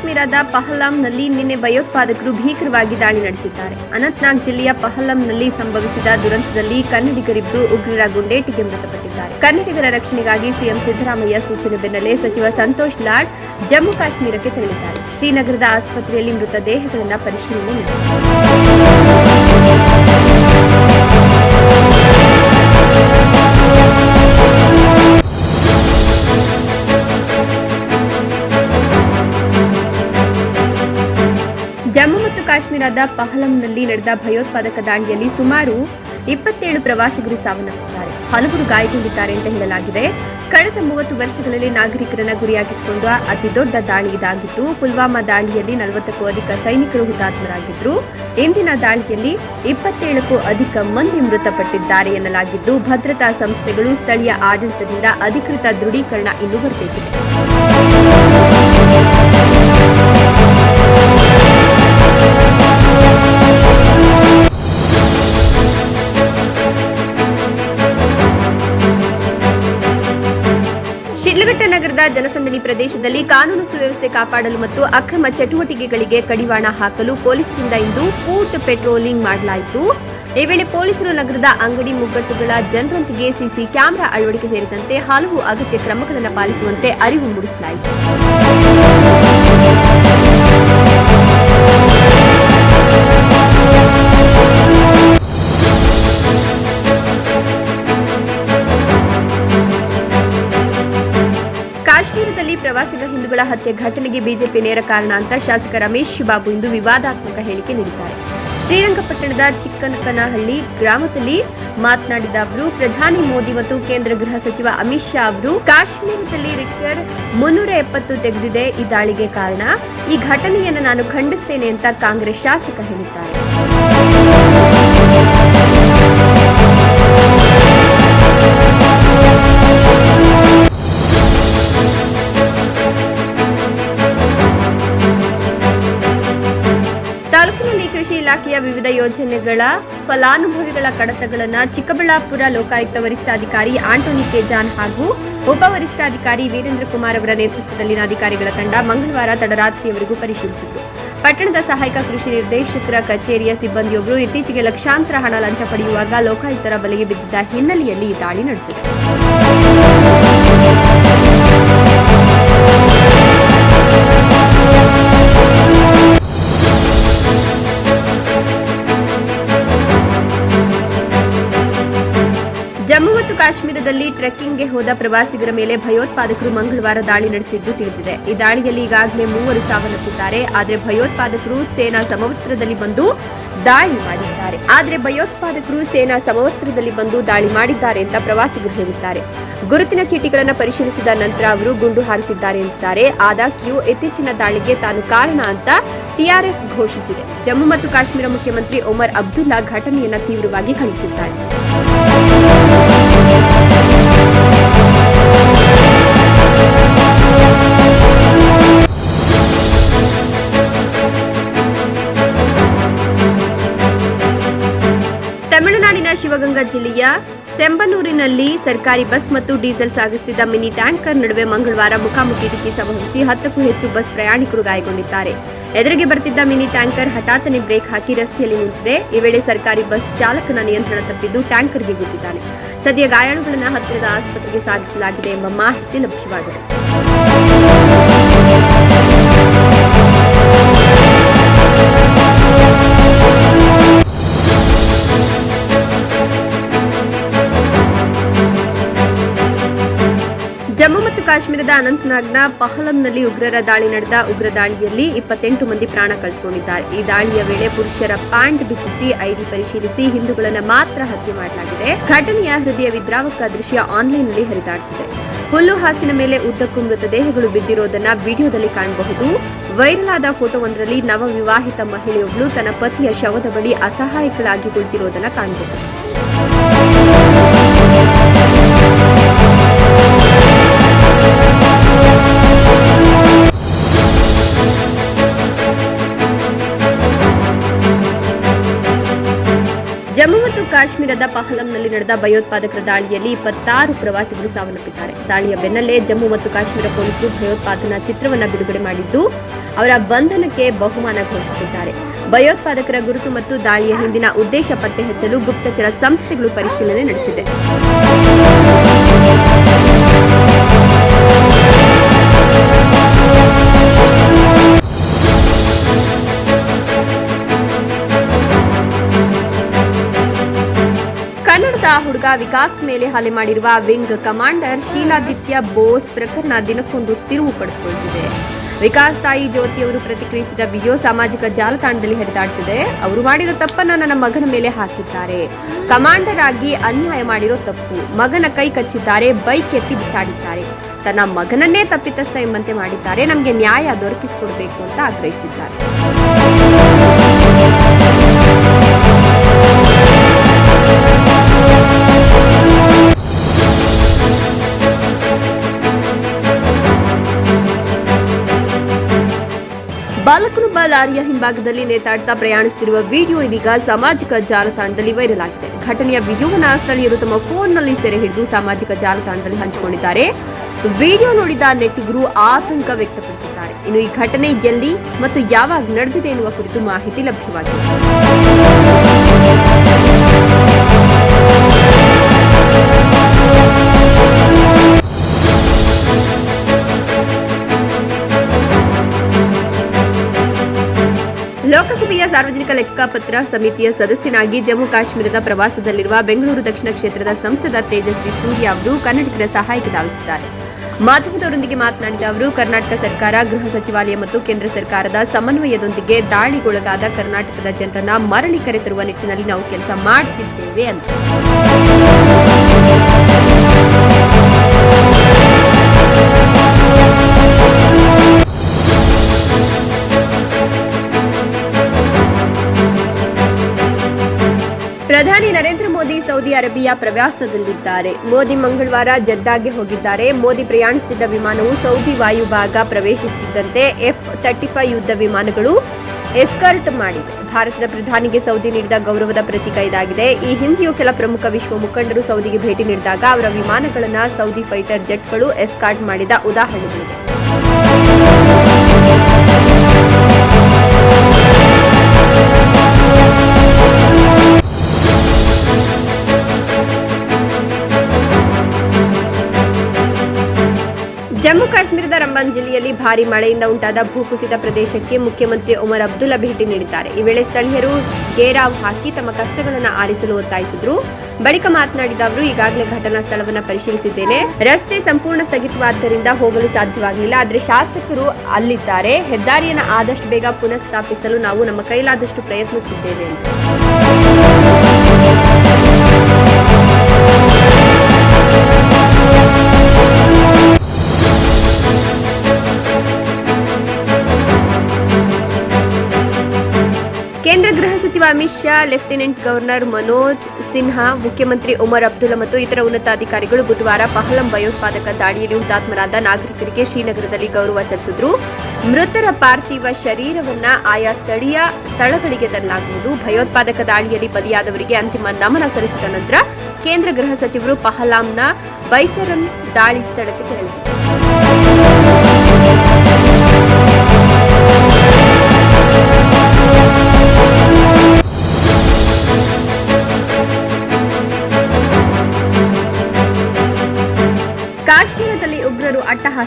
ಕಾಶ್ಮೀರದ ಪಹಲಾಂನಲ್ಲಿ ನಿನ್ನೆ ಭಯೋತ್ಪಾದಕರು ಭೀಕರವಾಗಿ ದಾಳಿ ನಡೆಸಿದ್ದಾರೆ. ಅನಂತ್ನಾಗ್ ಜಿಲ್ಲೆಯ ಪಹಲಂನಲ್ಲಿ ಸಂಭವಿಸಿದ ದುರಂತದಲ್ಲಿ ಕನ್ನಡಿಗರಿಬ್ಬರು ಉಗ್ರರ ಗುಂಡೇಟಿಗೆ ಮೃತಪಟ್ಟಿದ್ದಾರೆ. ಕನ್ನಡಿಗರ ರಕ್ಷಣೆಗಾಗಿ ಸಿಎಂ ಸಿದ್ದರಾಮಯ್ಯ ಸೂಚನೆ ಬೆನ್ನಲ್ಲೇ ಸಚಿವ ಸಂತೋಷ್ ಲಾಡ್ ಜಮ್ಮು ಕಾಶ್ಮೀರಕ್ಕೆ ತೆರಳಿದ್ದಾರೆ. ಶ್ರೀನಗರದ ಆಸ್ಪತ್ರೆಯಲ್ಲಿ ಮೃತದೇಹಗಳನ್ನು ಪರಿಶೀಲನೆ ನಡೆಸಿದ್ದಾರೆ. ಕಾಶ್ಮೀರದ ಪಹಲಂನಲ್ಲಿ ನಡೆದ ಭಯೋತ್ಪಾದಕ ದಾಳಿಯಲ್ಲಿ ಸುಮಾರು ಇಪ್ಪತ್ತೇಳು ಪ್ರವಾಸಿಗರು ಸಾವನ್ನಪ್ಪಿದ್ದಾರೆ. ಹಲವರು ಗಾಯಗೊಂಡಿದ್ದಾರೆ ಅಂತ ಹೇಳಲಾಗಿದೆ. ಕಳೆದ ಮೂವತ್ತು ವರ್ಷಗಳಲ್ಲಿ ನಾಗರಿಕರನ್ನ ಗುರಿಯಾಗಿಸಿಕೊಂಡ ಅತಿದೊಡ್ಡ ದಾಳಿ ಇದಾಗಿದ್ದು, ಪುಲ್ವಾಮಾ ದಾಳಿಯಲ್ಲಿ ನಲವತ್ತಕ್ಕೂ ಅಧಿಕ ಸೈನಿಕರು ಹುತಾತ್ಮರಾಗಿದ್ದರು ಇಂದಿನ ದಾಳಿಯಲ್ಲಿ ಇಪ್ಪತ್ತೇಳಕ್ಕೂ ಅಧಿಕ ಮಂದಿ ಮೃತಪಟ್ಟಿದ್ದಾರೆ ಎನ್ನಲಾಗಿದ್ದು, ಭದ್ರತಾ ಸಂಸ್ಥೆಗಳು ಸ್ಥಳೀಯ ಆಡಳಿತದಿಂದ ಅಧಿಕೃತ ದೃಢೀಕರಣ ಇನ್ನೂ ಬರಬೇಕಿದೆ ನಗರದ ಪ್ರದೇಶದಲ್ಲಿ ಕಾನೂನು ಸುವ್ಯವಸ್ಥೆ ಕಾಪಾಡಲು ಮತ್ತು ಅಕ್ರಮ ಚಟುವಟಿಕೆಗಳಿಗೆ ಕಡಿವಾಣ ಹಾಕಲು ಪೊಲೀಸರಿಂದ ಇಂದು ಫೂಟ್ ಪೆಟ್ರೋಲಿಂಗ್ ಮಾಡಲಾಯಿತು. ಈ ವೇಳೆ ಪೊಲೀಸರು ನಗರದ ಅಂಗಡಿ ಮುಗ್ಗಟ್ಟುಗಳ ಜನರೊಂದಿಗೆ ಸಿಸಿ ಕ್ಯಾಮೆರಾ ಅಳವಡಿಕೆ ಸೇರಿದಂತೆ ಹಲವು ಅಗತ್ಯ ಕ್ರಮಗಳನ್ನು ಪಾಲಿಸುವಂತೆ ಅರಿವು ಮೂಡಿಸಲಾಯಿತು. ಪ್ರವಾಸಿಗ ಹಿಂದೂಗಳ ಹತ್ಯೆ ಘಟನೆಗೆ ಬಿಜೆಪಿ ನೇರ ಕಾರಣ ಅಂತ ಶಾಸಕ ರಮೇಶ್ ಬಾಬು ಇಂದು ವಿವಾದಾತ್ಮಕ ಹೇಳಿಕೆ ನೀಡಿದ್ದಾರೆ. ಶ್ರೀರಂಗಪಟ್ಟಣದ ಚಿಕ್ಕನಕನಹಳ್ಳಿ ಗ್ರಾಮದಲ್ಲಿ ಮಾತನಾಡಿದ ಅವರು, ಪ್ರಧಾನಿ ಮೋದಿ ಮತ್ತು ಕೇಂದ್ರ ಗೃಹ ಸಚಿವ ಅಮಿತ್ ಶಾ ಅವರು ಕಾಶ್ಮೀರದಲ್ಲಿ ರಿಕ್ಟರ್ ಮುನ್ನೂರ ಎಪ್ಪತ್ತು ತೆಗೆದಿದೆ ಈ ದಾಳಿಗೆ ಕಾರಣ. ಈ ಘಟನೆಯನ್ನು ನಾನು ಖಂಡಿಸ್ತೇನೆ ಅಂತ ಕಾಂಗ್ರೆಸ್ ಶಾಸಕ ಹೇಳಿದ್ದಾರೆ. ಕೃಷಿ ಇಲಾಖೆಯ ವಿವಿಧ ಯೋಜನೆಗಳ ಫಲಾನುಭವಿಗಳ ಕಡತಗಳನ್ನು ಚಿಕ್ಕಬಳ್ಳಾಪುರ ಲೋಕಾಯುಕ್ತ ವರಿಷ್ಠಾಧಿಕಾರಿ ಆಂಟೋನಿ ಕೆಜಾನ್ ಹಾಗೂ ಉಪ ವರಿಷ್ಠಾಧಿಕಾರಿ ವೀರೇಂದ್ರ ಕುಮಾರ್ ಅವರ ನೇತೃತ್ವದಲ್ಲಿನ ಅಧಿಕಾರಿಗಳ ತಂಡ ಮಂಗಳವಾರ ತಡರಾತ್ರಿಯವರೆಗೂ ಪರಿಶೀಲಿಸಿತು. ಪಟ್ಟಣದ ಸಹಾಯಕ ಕೃಷಿ ನಿರ್ದೇಶಕರ ಕಚೇರಿಯ ಸಿಬ್ಬಂದಿಯೊಬ್ಬರು ಇತ್ತೀಚೆಗೆ ಲಕ್ಷಾಂತರ ಹಣ ಲಂಚ ಪಡೆಯುವಾಗ ಲೋಕಾಯುಕ್ತರ ಬಲೆಗೆ ಬಿದ್ದಿದ್ದ ಹಿನ್ನೆಲೆಯಲ್ಲಿ ಈ ದಾಳಿ ನಡೆದಿದೆ. ಕಾಶ್ಮೀರದಲ್ಲಿ ಟ್ರೆಕ್ಕಿಂಗ್ಗೆ ಹೋದ ಪ್ರವಾಸಿಗರ ಮೇಲೆ ಭಯೋತ್ಪಾದಕರು ಮಂಗಳವಾರ ದಾಳಿ ನಡೆಸಿದ್ದು ತಿಳಿದಿದೆ. ಈ ದಾಳಿಯಲ್ಲಿ ಈಗಾಗಲೇ ಮೂವರು ಸಾವನ್ನಪ್ಪಿದ್ದಾರೆ. ಆದರೆ ಭಯೋತ್ಪಾದಕರು ಸೇನಾ ಸಮವಸ್ತ್ರದಲ್ಲಿ ಬಂದು ದಾಳಿ ಮಾಡಿದ್ದಾರೆ. ಆದರೆ ಭಯೋತ್ಪಾದಕರು ಸೇನಾ ಸಮವಸ್ತ್ರದಲ್ಲಿ ಬಂದು ದಾಳಿ ಮಾಡಿದ್ದಾರೆ ಅಂತ ಪ್ರವಾಸಿಗರು ಹೇಳಿದ್ದಾರೆ. ಗುರುತಿನ ಚೀಟಿಗಳನ್ನು ಪರಿಶೀಲಿಸಿದ ನಂತರ ಅವರು ಗುಂಡು ಹಾರಿಸಿದ್ದಾರೆ ಎನ್ನುತ್ತಾರೆ ಆದಾಗ್ಯೂ ಇತ್ತೀಚಿನ ದಾಳಿಗೆ ತಾನು ಕಾರಣ ಅಂತ ಟಿಆರ್ಎಫ್ ಘೋಷಿಸಿದೆ. ಜಮ್ಮು ಮತ್ತು ಕಾಶ್ಮೀರ ಮುಖ್ಯಮಂತ್ರಿ ಒಮರ್ ಅಬ್ದುಲ್ಲಾ ಘಟನೆಯನ್ನು ತೀವ್ರವಾಗಿ ಖಂಡಿಸಿದ್ದಾರೆ. ಶಿವಗಂಗಾ ಜಿಲ್ಲೆಯ ಸೆಂಬನೂರಿನಲ್ಲಿ ಸರ್ಕಾರಿ ಬಸ್ ಮತ್ತು ಡೀಸೆಲ್ ಸಾಗಿಸುತ್ತಿದ್ದ ಮಿನಿ ಟ್ಯಾಂಕರ್ ನಡುವೆ ಮಂಗಳವಾರ ಮುಖಾಮುಖಿ ಡಿಕ್ಕಿ ಸಂಭವಿಸಿ ಹತ್ತಕ್ಕೂ ಹೆಚ್ಚು ಬಸ್ ಪ್ರಯಾಣಿಕರು ಗಾಯಗೊಂಡಿದ್ದಾರೆ. ಎದುರಿಗೆ ಬರ್ತಿದ್ದ ಮಿನಿ ಟ್ಯಾಂಕರ್ ಹಠಾತ್ತನೆ ಬ್ರೇಕ್ ಹಾಕಿ ರಸ್ತೆಯಲ್ಲಿ ನಿಂತಿದೆ. ಈ ವೇಳೆ ಸರ್ಕಾರಿ ಬಸ್ ಚಾಲಕನ ನಿಯಂತ್ರಣ ತಪ್ಪಿದ್ದು ಟ್ಯಾಂಕರ್ಗೆ ಗುದ್ದಿದ್ದಾನೆ. ಸದ್ಯ ಗಾಯಾಳುಗಳನ್ನು ಹತ್ತಿರದ ಆಸ್ಪತ್ರೆಗೆ ಸಾಗಿಸಲಾಗಿದೆ ಎಂಬ ಮಾಹಿತಿ ಲಭ್ಯವಾಗಿದೆ. ಕಾಶ್ಮೀರದ ಅನಂತನಾಗ್ನ ಪಹಲಂನಲ್ಲಿ ಉಗ್ರರ ದಾಳಿ ನಡೆದ ಉಗ್ರ ದಾಳಿಯಲ್ಲಿ ಇಪ್ಪತ್ತೆಂಟು ಮಂದಿ ಪ್ರಾಣ ಕಳೆದುಕೊಂಡಿದ್ದಾರೆ ಈ ದಾಳಿಯ ವೇಳೆ ಪುರುಷರ ಪ್ಯಾಂಟ್ ಬಿಚ್ಚಿಸಿ ಐಡಿ ಪರಿಶೀಲಿಸಿ ಹಿಂದೂಗಳನ್ನು ಮಾತ್ರ ಹತ್ಯೆ ಮಾಡಲಾಗಿದೆ. ಘಟನೆಯ ಹೃದಯ ವಿದ್ರಾವಕ ದೃಶ್ಯ ಆನ್ಲೈನ್ನಲ್ಲಿ ಹರಿದಾಡುತ್ತಿದೆ ಹುಲ್ಲು ಹಾಸಿನ ಮೇಲೆ ಉದ್ದಕ್ಕೂ ಮೃತದೇಹಗಳು ಬಿದ್ದಿರುವುದನ್ನ ವಿಡಿಯೋದಲ್ಲಿ ಕಾಣಬಹುದು. ವೈರಲ್ ಆದ ಫೋಟೋವೊಂದರಲ್ಲಿ ನವವಿವಾಹಿತ ಮಹಿಳೆಯೊಬ್ಬಳು ತನ್ನ ಪತಿಯ ಶವದ ಬಳಿ ಅಸಹಾಯಕಳಾಗಿ ಕುಳಿತಿರೋದನ್ನ ಕಾಣಬಹುದು. ಜಮ್ಮು ಮತ್ತು ಕಾಶ್ಮೀರದ ಪಹಲಂನಲ್ಲಿ ನಡೆದ ಭಯೋತ್ಪಾದಕರ ದಾಳಿಯಲ್ಲಿ ಇಪ್ಪತ್ತಾರು ಪ್ರವಾಸಿಗರು ಸಾವನ್ನಪ್ಪಿದ್ದಾರೆ. ದಾಳಿಯ ಬೆನ್ನಲ್ಲೇ ಜಮ್ಮು ಮತ್ತು ಕಾಶ್ಮೀರ ಪೊಲೀಸರು ಭಯೋತ್ಪಾದನಾ ಚಿತ್ರವನ್ನು ಬಿಡುಗಡೆ ಮಾಡಿದ್ದು, ಅವರ ಬಂಧನಕ್ಕೆ ಬಹುಮಾನ ಘೋಷಿಸಿದ್ದಾರೆ. ಭಯೋತ್ಪಾದಕರ ಗುರುತು ಮತ್ತು ದಾಳಿಯ ಹಿಂದಿನ ಉದ್ದೇಶ ಪತ್ತೆ ಹಚ್ಚಲು ಗುಪ್ತಚರ ಸಂಸ್ಥೆಗಳು ಪರಿಶೀಲನೆ ನಡೆಸಿದೆ. ವಿಕಾಸ್ ಮೇಲೆ ಹಲ್ಲೆ ಮಾಡಿರುವ ವಿಂಗ್ ಕಮಾಂಡರ್ ಶೀಲಾದಿತ್ಯ ಬೋಸ್ ಪ್ರಕರಣ ದಿನಕ್ಕೊಂದು ತಿರುವು ಪಡೆದುಕೊಳ್ಳುತ್ತಿದೆ. ವಿಕಾಸ್ ತಾಯಿ ಜ್ಯೋತಿಯವರು ಪ್ರತಿಕ್ರಿಯಿಸಿದ ವಿಡಿಯೋ ಸಾಮಾಜಿಕ ಜಾಲತಾಣದಲ್ಲಿ ಹರಿದಾಡ್ತಿದೆ. ಅವರು ಮಾಡಿದ ತಪ್ಪನ್ನ ನನ್ನ ಮಗನ ಮೇಲೆ ಹಾಕಿದ್ದಾರೆ. ಕಮಾಂಡರ್ ಆಗಿ ಅನ್ಯಾಯ ಮಾಡಿರೋ ತಪ್ಪು. ಮಗನ ಕೈ ಕಚ್ಚಿದ್ದಾರೆ, ಬೈಕ್ ಎತ್ತಿ ಬಿಸಾಡಿದ್ದಾರೆ. ತನ್ನ ಮಗನನ್ನೇ ತಪ್ಪಿತಸ್ಥ ಎಂಬಂತೆ ಮಾಡಿದ್ದಾರೆ. ನಮಗೆ ನ್ಯಾಯ ದೊರಕಿಸಿಕೊಡ್ಬೇಕು ಅಂತ ಆಗ್ರಹಿಸಿದ್ದಾರೆ. ಲಾರಿಯ ಹಿಂಭಾಗದಲ್ಲಿ ನೇತಾಡ್ತಾ ಪ್ರಯಾಣಿಸುತ್ತಿರುವ ವಿಡಿಯೋ ಇದೀಗ ಸಾಮಾಜಿಕ ಜಾಲತಾಣದಲ್ಲಿ ವೈರಲ್ ಆಗಿದೆ. ಘಟನೆಯ ವಿಡಿಯೋವನ್ನು ಸ್ಥಳೀಯರು ತಮ್ಮ ಫೋನ್ನಲ್ಲಿ ಸೆರೆ ಹಿಡಿದು ಸಾಮಾಜಿಕ ಜಾಲತಾಣದಲ್ಲಿ ಹಂಚಿಕೊಂಡಿದ್ದಾರೆ. ವಿಡಿಯೋ ನೋಡಿದ ನೆಟ್ಟಿಗರು ಆತಂಕ ವ್ಯಕ್ತಪಡಿಸಿದ್ದಾರೆ. ಇನ್ನು ಈ ಘಟನೆ ಎಲ್ಲಿ ಮತ್ತು ಯಾವಾಗ ನಡೆದಿದೆ ಎನ್ನುವ ಕುರಿತು ಮಾಹಿತಿ ಲಭ್ಯವಾಗಿದೆ. ಲೋಕಸಭೆಯ ಸಾರ್ವಜನಿಕ ಲೆಕ್ಕಪತ್ರ ಸಮಿತಿಯ ಸದಸ್ಯನಾಗಿ ಜಮ್ಮು ಕಾಶ್ಮೀರದ ಪ್ರವಾಸದಲ್ಲಿರುವ ಬೆಂಗಳೂರು ದಕ್ಷಿಣ ಕ್ಷೇತ್ರದ ಸಂಸದ ತೇಜಸ್ವಿ ಸೂರ್ಯ ಅವರು ಕನ್ನಡಿಗರ ಸಹಾಯಕ್ಕೆ ಧಾವಿಸಿದ್ದಾರೆ. ಮಾಧ್ಯಮದವರೊಂದಿಗೆ ಮಾತನಾಡಿದ ಅವರು, ಕರ್ನಾಟಕ ಸರ್ಕಾರ, ಗೃಹ ಸಚಿವಾಲಯ ಮತ್ತು ಕೇಂದ್ರ ಸರ್ಕಾರದ ಸಮನ್ವಯದೊಂದಿಗೆ ದಾಳಿಗೊಳಗಾದ ಕರ್ನಾಟಕದ ಜನರನ್ನ ಮರಳಿ ಕರೆತರುವ ನಿಟ್ಟಿನಲ್ಲಿ ನಾವು ಕೆಲಸ ಮಾಡುತ್ತಿದ್ದೇವೆ ಅಂತ ಪ್ರಧಾನಿ ನರೇಂದ್ರ ಮೋದಿ ಸೌದಿ ಅರೇಬಿಯಾ ಪ್ರವಾಸದಲ್ಲಿದ್ದಾರೆ. ಮೋದಿ ಮಂಗಳವಾರ ಜದ್ದಾಗೆ ಹೋಗಿದ್ದಾರೆ. ಮೋದಿ ಪ್ರಯಾಣಿಸುತ್ತಿದ್ದ ವಿಮಾನವು ಸೌದಿ ವಾಯುಭಾಗ ಪ್ರವೇಶಿಸುತ್ತಿದ್ದಂತೆ ಎಫ್ ತರ್ಟಿ ಫೈವ್ ಯುದ್ಧ ವಿಮಾನಗಳು ಎಸ್ಕರ್ಟ್ ಮಾಡಿದೆ ಭಾರತದ ಪ್ರಧಾನಿಗೆ ಸೌದಿ ನೀಡಿದ ಗೌರವದ ಪ್ರತೀಕ ಇದಾಗಿದೆ. ಈ ಹಿಂದೆಯೂ ಕೆಲ ಪ್ರಮುಖ ವಿಶ್ವ ಮುಖಂಡರು ಸೌದಿಗೆ ಭೇಟಿ ನೀಡಿದಾಗ ಅವರ ವಿಮಾನಗಳನ್ನು ಸೌದಿ ಫೈಟರ್ ಜೆಟ್ಗಳು ಎಸ್ಕಾರ್ಟ್ ಮಾಡಿದ ಉದಾಹರಣೆಗಳಿವೆ. ಜಮ್ಮು ಕಾಶ್ಮೀರದ ರಂಬಾನ್ ಜಿಲ್ಲೆಯಲ್ಲಿ ಭಾರಿ ಮಳೆಯಿಂದ ಉಂಟಾದ ಭೂಕುಸಿತ ಪ್ರದೇಶಕ್ಕೆ ಮುಖ್ಯಮಂತ್ರಿ ಒಮರ್ ಅಬ್ದುಲ್ಲಾ ಭೇಟಿ ನೀಡಿದ್ದಾರೆ. ಈ ವೇಳೆ ಸ್ಥಳೀಯರು ಗೇರಾವ್ ಹಾಕಿ ತಮ್ಮ ಕಷ್ಟಗಳನ್ನು ಆಲಿಸಲು ಒತ್ತಾಯಿಸಿದ್ರು. ಬಳಿಕ ಮಾತನಾಡಿದ ಅವರು, ಈಗಾಗಲೇ ಘಟನಾ ಸ್ಥಳವನ್ನು ಪರಿಶೀಲಿಸಿದ್ದೇನೆ. ರಸ್ತೆ ಸಂಪೂರ್ಣ ಸ್ಥಗಿತವಾದ್ದರಿಂದ ಹೋಗಲು ಸಾಧ್ಯವಾಗಲಿಲ್ಲ. ಆದರೆ ಶಾಸಕರು ಅಲ್ಲಿದ್ದಾರೆ. ಹೆದ್ದಾರಿಯನ್ನು ಆದಷ್ಟು ಬೇಗ ಪುನಃ ಸ್ಥಾಪಿಸಲು ನಾವು ನಮ್ಮ ಕೈಲಾದಷ್ಟು ಪ್ರಯತ್ನಿಸುತ್ತಿದ್ದೇವೆ ಎಂದು ಸಚಿವ ಅಮಿತ್ ಶಾ, ಲೆಫ್ಟಿನೆಂಟ್ ಗವರ್ನರ್ ಮನೋಜ್ ಸಿನ್ಹಾ, ಮುಖ್ಯಮಂತ್ರಿ ಉಮರ್ ಅಬ್ದುಲ್ಲಾ ಮತ್ತು ಇತರ ಉನ್ನತಾಧಿಕಾರಿಗಳು ಬುಧವಾರ ಪಹಲಂ ಭಯೋತ್ಪಾದಕ ದಾಳಿಯಲ್ಲಿ ಹುತಾತ್ಮರಾದ ನಾಗರಿಕರಿಗೆ ಶ್ರೀನಗರದಲ್ಲಿ ಗೌರವ ಸಲ್ಲಿಸಿದ್ರು. ಮೃತರ ಪಾರ್ಥಿವ ಶರೀರವನ್ನ ಆಯಾ ಸ್ಥಳೀಯ ಸ್ಥಳಗಳಿಗೆ ತರಲಾಗುವುದು. ಭಯೋತ್ಪಾದಕ ದಾಳಿಯಲ್ಲಿ ಬಲಿಯಾದವರಿಗೆ ಅಂತಿಮ ನಮನ ಸಲ್ಲಿಸಿದ ನಂತರ ಕೇಂದ್ರ ಗೃಹ ಸಚಿವರು ಪಹಲಾಂನ ಬೈಸರನ್ ದಾಳಿ ಸ್ಥಳಕ್ಕೆ ತೆರಳಿದರು.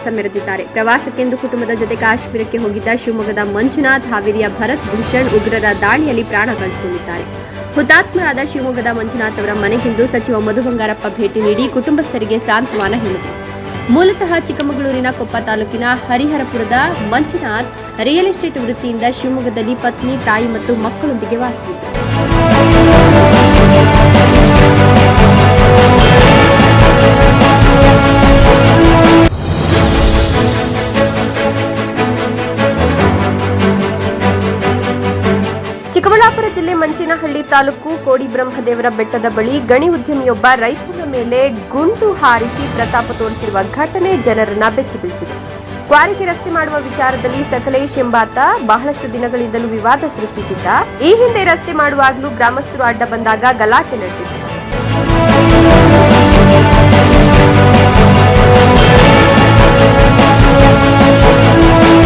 ಅಟ್ಟಹಾಸ ಮೆರೆದಿದ್ದಾರೆ. ಪ್ರವಾಸಕ್ಕೆಂದು ಕುಟುಂಬದ ಜೊತೆ ಕಾಶ್ಮೀರಕ್ಕೆ ಹೋಗಿದ್ದ ಶಿವಮೊಗ್ಗದ ಮಂಜುನಾಥ್, ಹಾವೇರಿಯ ಭರತ್, ಭೂಷಣ್ ಉಗ್ರರ ದಾಳಿಯಲ್ಲಿ ಪ್ರಾಣ ಕಳೆದುಕೊಂಡಿದ್ದಾರೆ ಹುತಾತ್ಮರಾದ ಶಿವಮೊಗ್ಗದ ಮಂಜುನಾಥ್ ಅವರ ಮನೆಗೆಂದು ಸಚಿವ ಮಧು ಬಂಗಾರಪ್ಪ ಭೇಟಿ ನೀಡಿ ಕುಟುಂಬಸ್ಥರಿಗೆ ಸಾಂತ್ವನ ಹೇಳಿದರು. ಮೂಲತಃ ಚಿಕ್ಕಮಗಳೂರಿನ ಕೊಪ್ಪ ತಾಲೂಕಿನ ಹರಿಹರಪುರದ ಮಂಜುನಾಥ್ ರಿಯಲ್ ಎಸ್ಟೇಟ್ ವೃತ್ತಿಯಿಂದ ಶಿವಮೊಗ್ಗದಲ್ಲಿ ಪತ್ನಿ, ತಾಯಿ ಮತ್ತು ಮಕ್ಕಳೊಂದಿಗೆ ವಾಸವಿದ್ದರು ತಾಲೂಕು ಕೋಡಿಬ್ರಹ್ಮದೇವರ ಬೆಟ್ಟದ ಬಳಿ ಗಣಿ ಉದ್ಯಮಿಯೊಬ್ಬ ರೈತನ ಮೇಲೆ ಗುಂಡು ಹಾರಿಸಿ ಪ್ರತಾಪ ತೋರಿಸಿರುವ ಘಟನೆ ಜನರನ್ನ ಬೆಚ್ಚಿಬೀಳಿಸಿದೆ. ಕ್ವಾರಿಗೆ ರಸ್ತೆ ಮಾಡುವ ವಿಚಾರದಲ್ಲಿ ಸಕಲೇಶ್ ಎಂಬಾತ ಬಹಳಷ್ಟು ದಿನಗಳಿಂದಲೂ ವಿವಾದ ಸೃಷ್ಟಿಸಿದ್ದ. ಈ ಹಿಂದೆ ರಸ್ತೆ ಮಾಡುವಾಗಲೂ ಗ್ರಾಮಸ್ಥರು ಅಡ್ಡ ಬಂದಾಗ ಗಲಾಟೆ ನಡೆದಿತ್ತು.